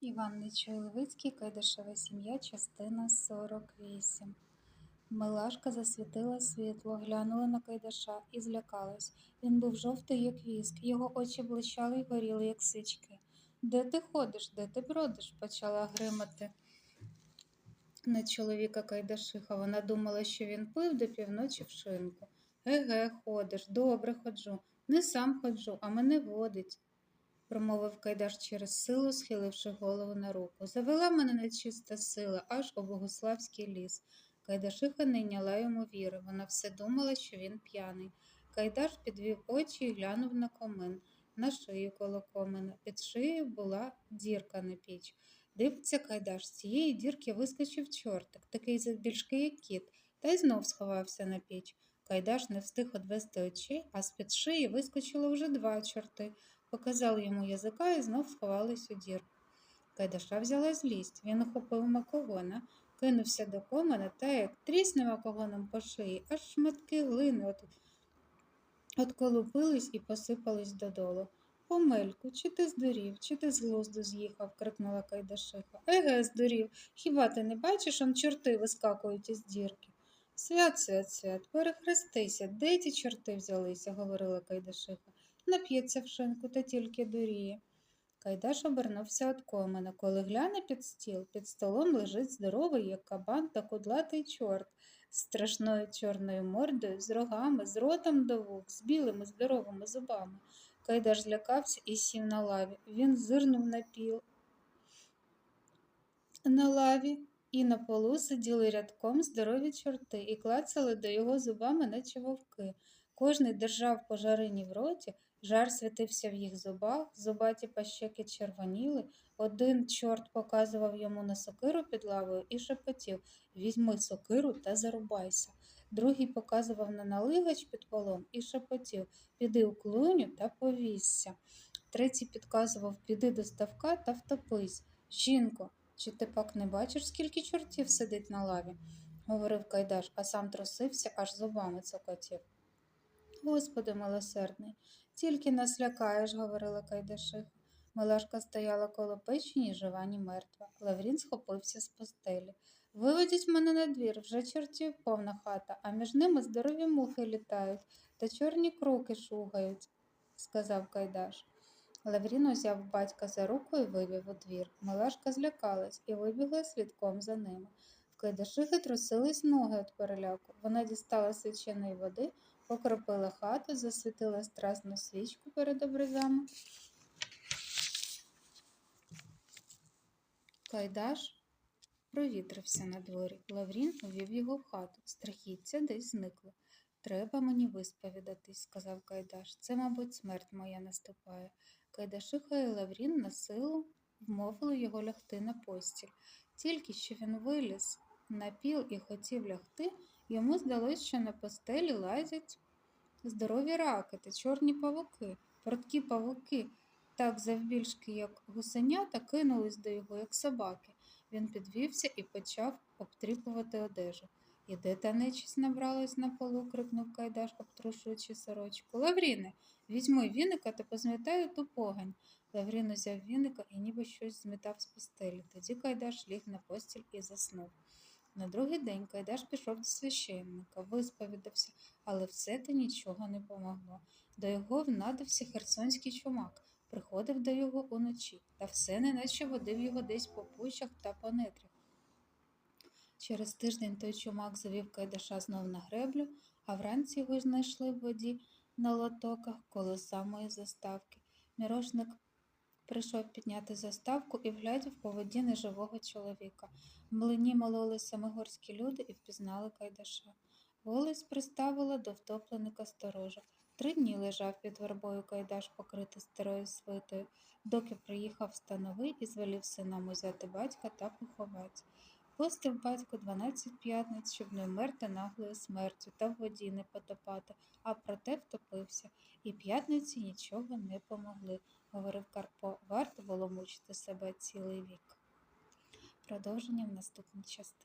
Іван Нечойловицький, Кайдашева сім'я, частина 48. Милашка засвітила світло, глянула на Кайдаша і злякалась. Він був жовтий, як віск, його очі блищали й горіли, як сички. Де ти ходиш, де ти бродиш? почала гримати на чоловіка Кайдашиха. Вона думала, що він пив до півночі в шинку. Еге, ходиш, добре ходжу. Не сам ходжу, а мене водить промовив Кайдаш через силу, схиливши голову на руку. Завела мене нечиста сила, аж у Богославський ліс. Кайдашиха не йняла йому віри. Вона все думала, що він п'яний. Кайдаш підвів очі і глянув на комин, на шию коло комина. Під шиєю була дірка на піч. Дивиться Кайдаш, з цієї дірки вискочив чортик, такий завбільшки, як кіт, та й знов сховався на піч. Кайдаш не встиг одвести очей, а з-під шиї вискочило вже два чорти показали йому язика і знов сховались у дірку. Кайдаша взяла злість. Він охопив макогона, кинувся до комина та як трісне макогоном по шиї, аж шматки глини от... отколупились і посипались додолу. Помельку, чи ти здурів, чи ти з глузду з'їхав, крикнула Кайдашиха. Еге, здурів. Хіба ти не бачиш, он чорти вискакують із дірки? Свят, свят, свят, перехрестися, де ті чорти взялися, говорила Кайдашиха нап'ється в шинку та тільки дуріє. Кайдаш обернувся від комина. Коли гляне під стіл, під столом лежить здоровий, як кабан та кудлатий чорт, з страшною чорною мордою, з рогами, з ротом до вух, з білими здоровими зубами. Кайдаш злякався і сів на лаві. Він зирнув на піл. На лаві і на полу сиділи рядком здорові чорти і клацали до його зубами, наче вовки. Кожний держав по жарині в роті, Жар світився в їх зубах, зубаті пащеки червоніли. Один чорт показував йому на сокиру під лавою і шепотів Візьми сокиру та зарубайся. Другий показував на налигач під полом і шепотів Піди у клуню та повісся. Третій підказував Піди до ставка та втопись. Жінко, чи ти пак не бачиш, скільки чортів сидить на лаві? говорив Кайдаш, а сам трусився, аж зубами цокотів. Господи милосердний, тільки нас лякаєш, говорила Кайдашиха. Милашка стояла коло печі, ні жива, ні мертва. Лаврін схопився з постелі. Виведіть мене на двір, вже чортів повна хата, а між ними здорові мухи літають та чорні круки шугають, сказав Кайдаш. Лаврін узяв батька за руку і вивів у двір. Милашка злякалась і вибігла слідком за ними. В Кайдашихи трусились ноги від переляку. Вона дістала свяченої води покропила хату, засвітила страсну свічку перед образами. Кайдаш провітрився на дворі. Лаврін увів його в хату. Страхіття десь зникло. Треба мені висповідатись, сказав Кайдаш. Це, мабуть, смерть моя наступає. Кайдашиха і Лаврін на силу вмовили його лягти на постіль. Тільки що він виліз на піл і хотів лягти, Йому здалось, що на постелі лазять здорові раки та чорні павуки, прудкі павуки, так завбільшки, як гусенята, кинулись до його, як собаки. Він підвівся і почав обтріпувати одежу. І де та нечість набралась на полу, крикнув Кайдаш, обтрушуючи сорочку. Лавріне, візьми віника та позмітаю ту погань. Лаврін узяв віника і ніби щось змітав з постелі. Тоді Кайдаш ліг на постіль і заснув. На другий день Кайдаш пішов до священника, висповідався, але все те нічого не помогло. До його внадився херсонський чумак, приходив до його уночі, та все неначе водив його десь по пущах та по нетрях. Через тиждень той чумак завів Кайдаша знов на греблю, а вранці його знайшли в воді на лотоках коло самої заставки. Мірошник Прийшов підняти заставку і вглядів по воді неживого чоловіка. В млині мололи самогорські люди і впізнали Кайдаша. Волость приставила до втопленика сторожа. Три дні лежав під вербою Кайдаш, покритий старою свитою, доки приїхав становий і звелів синам узяти батька та поховати. Постив батько дванадцять п'ятниць, щоб не вмерти наглою смертю та в воді не потопати, а проте втопився, і п'ятниці нічого не помогли, говорив Карпо. Варто було мучити себе цілий вік. Продовження в наступній частині.